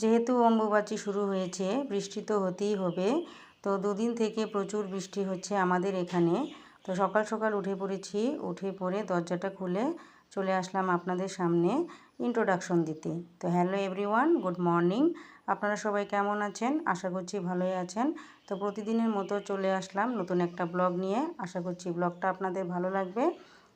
যেহেতু অম্বুবাচী শুরু হয়েছে, বৃষ্টি তো হতেই হবে। তো দুদিন থেকে প্রচুর বৃষ্টি হচ্ছে আমাদের এখানে। তো সকাল সকাল উঠে পড়েছি, উঠে পড়ে দরজাটা খুলে চলে আসলাম আপনাদের সামনে ইন্ট্রোডাকশন দিতে। তো হ্যালো এভরিওয়ান গুড মর্নিং আপনারা সবাই কেমন আছেন? আশা করছি ভালোই আছেন। তো প্রতিদিনের মতো চলে আসলাম নতুন একটা ব্লগ নিয়ে। আশা করছি ব্লগটা আপনাদের ভালো লাগবে।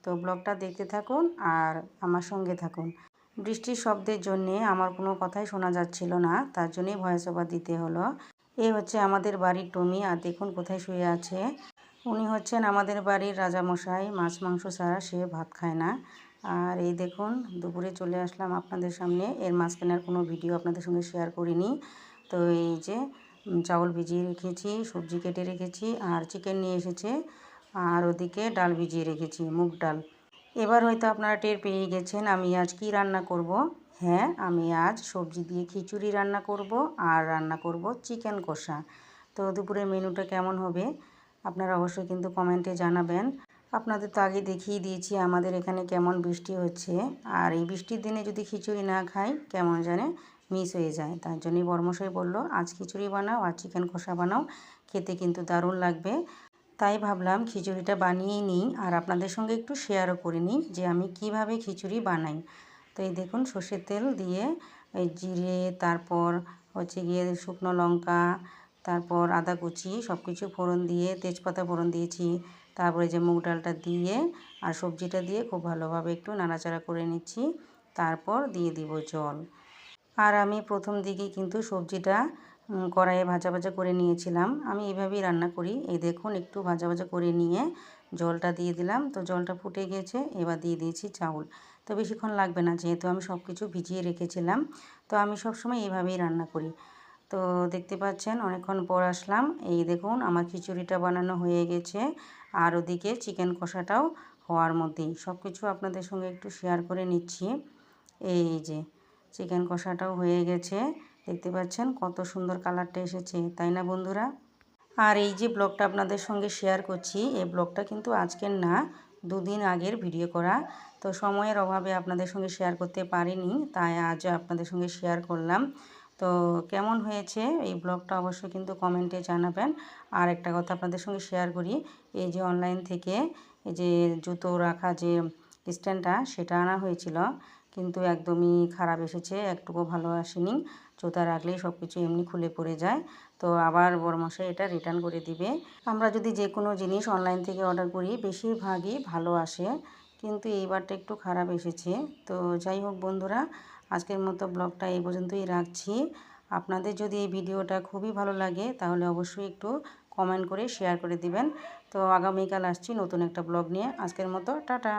তো ব্লগটা দেখতে থাকুন আর আমার সঙ্গে থাকুন। বৃষ্টির শব্দের জন্যে আমার কোনো কথাই শোনা যাচ্ছিল না, তার জন্যই ভয়েস ওভার দিতে হলো। এ হচ্ছে আমাদের বাড়ির টমি, আর দেখুন কোথায় শুয়ে আছে। উনি হচ্ছেন আমাদের বাড়ির রাজামশাই, মাছ মাংস ছাড়া সে ভাত খায় না। আর এই দেখুন, দুপুরে চলে আসলাম আপনাদের সামনে। এর মাঝখানে আর কোনো ভিডিও আপনাদের সঙ্গে শেয়ার করিনি। তো এই যে চাউল ভিজিয়ে রেখেছি, সবজি কেটে রেখেছি, আর চিকেন নিয়ে এসেছে। আর ওদিকে ডাল ভিজিয়ে রেখেছি, মুগ ডাল। এবার হয়তো আপনারা টের পেয়ে গেছেন আমি আজ কি রান্না করব। হ্যাঁ আমি আজ সবজি দিয়ে খিচুড়ি রান্না করব আর রান্না করব চিকেন কষা। তো দুপুরের মেনুটা কেমন হবে? আপনারা অবশ্যই কিন্তু কমেন্টে জানাবেন। আপনাদের তো আগে দেখিয়ে দিয়েছি আমাদের এখানে কেমন বৃষ্টি হচ্ছে। আর এই বৃষ্টির দিনে যদি খিচুড়ি না খাই, কেমন জানে মিস হয়ে যায়। তার জন্যই বর্মশাই বলল, আজ খিচুড়ি বানাও আর চিকেন কষা বানাও। খেতে কিন্তু দারুণ লাগবে। তাই ভাবলাম খিচুড়িটা বানিয়ে নিই আর আপনাদের সঙ্গে একটু শেয়ারও করে নিই যে আমি কীভাবে খিচুড়ি বানাই। তো এই দেখুন সর্ষের তেল দিয়ে এই জিরে, তারপর হচ্ছে গিয়ে শুকনো লঙ্কা, তারপর আদা কুচি সব কিছু ফোড়ন দিয়ে, তেজপাতা ফোড়ন দিয়েছি, তারপরে যে মুগ ডালটা দিয়ে আর সবজিটা দিয়ে খুব ভালোভাবে একটু নাড়াচাড়া করে নিচ্ছি, তারপর দিয়ে দিব জল। আর আমি প্রথম দিকে কিন্তু সবজিটা কড়াইয়ে ভাজা ভাজা করে নিয়েছিলাম। আমি এভাবেই রান্না করি। এই দেখুন, একটু ভাজা ভাজা করে নিয়ে জলটা দিয়ে দিলাম। তো জলটা ফুটে গেছে, এবার দিয়ে দিয়েছি চাউল। তো বেশিক্ষণ লাগবে না, যেহেতু আমি সব কিছু ভিজিয়ে রেখেছিলাম। তো আমি সবসময় এইভাবেই রান্না করি। তো দেখতে পাচ্ছেন, অনেকক্ষণ পর আসলাম। এই দেখুন, আমার খিচুড়িটা বানানো হয়ে গেছে। আর ওদিকে চিকেন কষাটাও হওয়ার মধ্যেই। সব কিছু আপনাদের সঙ্গে একটু শেয়ার করে নিচ্ছি। এই যে, চিকেন কষাটাও হয়ে গেছে। দেখতে পাচ্ছেন? কত সুন্দর কালারটা এসেছে, তাই না বন্ধুরা? আর এই যে ব্লগটা আপনাদের সঙ্গে শেয়ার করছি, এই ব্লগটা কিন্তু আজকের না, দুদিন আগের ভিডিও করা। তো সময়ের অভাবে আপনাদের সঙ্গে শেয়ার করতে পারিনি, তাই আজ আপনাদের সঙ্গে শেয়ার করলাম। তো কেমন হয়েছে এই ব্লগটা অবশ্যই কিন্তু কমেন্টে জানাবেন। আর একটা কথা আপনাদের সঙ্গে শেয়ার করি, এই যে অনলাইন থেকে এই যে জুতো রাখা যে স্ট্যান্ডটা সেটা আনা হয়েছিল। কিন্তু একদমই খারাপ এসেছে, একটুকু ভালো আসেনি। জুতা রাখলেই সব কিছু এমনি খুলে পড়ে যায়। তো আবার বড়মশাই এটা রিটার্ন করে দিবে। আমরা যদি যে কোনো জিনিস অনলাইন থেকে অর্ডার করি, বেশিরভাগই ভালো আসে। কিন্তু এইবারটা একটু খারাপ এসেছে। তো যাই হোক বন্ধুরা, আজকের মতো ব্লগটা এই পর্যন্তই রাখছি। আপনাদের যদি এই ভিডিওটা খুবই ভালো লাগে, তাহলে অবশ্যই একটু কমেন্ট করে শেয়ার করে দিবেন। তো আগামীকাল আসছি নতুন একটা ব্লগ নিয়ে। আজকের মতো, টাটা!